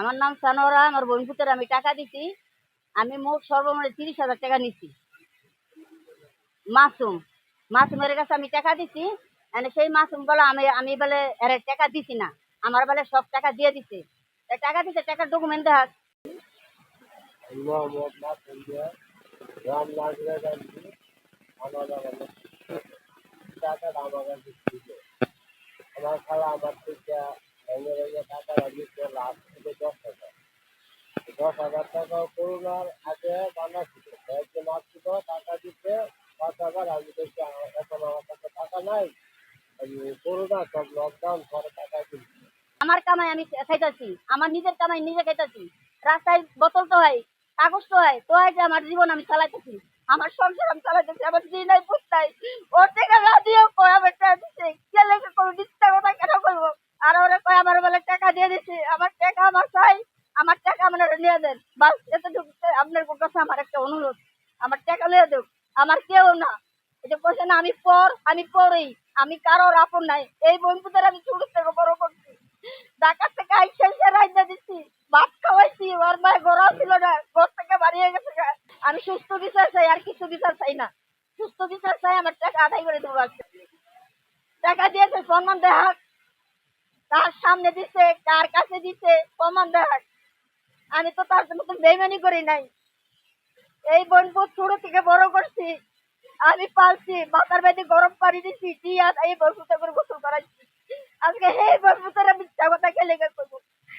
আমার নাম সানোরা আমার বন্ধুদের আমি টাকা দিছি, আমি মোট সর্বমোট তিরিশ হাজার টাকা নিছি। মাসুম, মাসুমের কাছে আমি টাকা দিছি মানে সেই মাসুম বলে আমি আমি বলে এর টাকা দিছি না, আমার বলে সব টাকা দিয়ে দিছে। টাকা দিছে, টাকার ডকুমেন্ট দেখা আমার খালা আমার টাকা লাখ থেকে দশ হাজার দশ হাজার টাকা করোনার আগে কয়েকজন আসছিল টাকা দিতে পাঁচ হাজার আমি দেখছি এখন আমার কাছে টাকা নাই করোনা সব লকডাউন পরে টাকা দিচ্ছি আমার কামাই আমি খাইতেছি, আমার নিজের কামাই নিজে খাইতেছি। রাস্তায় বোতল তো হয়, কাগজ তো হয় তো হয় যে আমার জীবন আমি চালাইতেছি। আমার সংসার আমি চালাইতেছি, আমার দিন নাই পুত নাই ওর থেকে না দিয়েও কয় আমার টাকা দিচ্ছে কে লেগে কোনো মিথ্যা কথা কেন করব আর ওরা কয় আমার বলে টাকা দিয়ে দিচ্ছে আমার টাকা আমার চাই, আমার টাকা আপনারা নিয়ে দেন। বাস, এতটুকু আপনার কাছে আমার একটা অনুরোধ। আমার টাকা নিয়ে দেব আমার কেউ না। এটা বলছে না আমি পর, আমি পরেই, আমি কারোর আপন নাই। এই বন্ধুদের আমি ছোট থেকে বড় করছি। ঢাকা থেকে আইসা আইসা রাইজা দিচ্ছি ভাত খাওয়াইছি, ওর মায়ের গড়া ছিল না, ঘর থেকে বাড়িয়ে গেছে আমি সুস্থ বিচার চাই, আর কিছু বিচার চাই না। সুস্থ বিচার চাই, আমার টাকা আদায় করে দেবো টাকা দিয়েছে, সম্মান দেখাক তার সামনে দিছে, কার কাছে দিছে, কমান্ডার। আমি তো তার মতন বেমানি করি নাই। এই বন্ধু ছোট থেকে বড় করছি। আমি পালছি, মাথার বেদি গরম পানি দিছি দিয়ে এই বন্ধুতে করে গোসল করাইছি। আজকে এই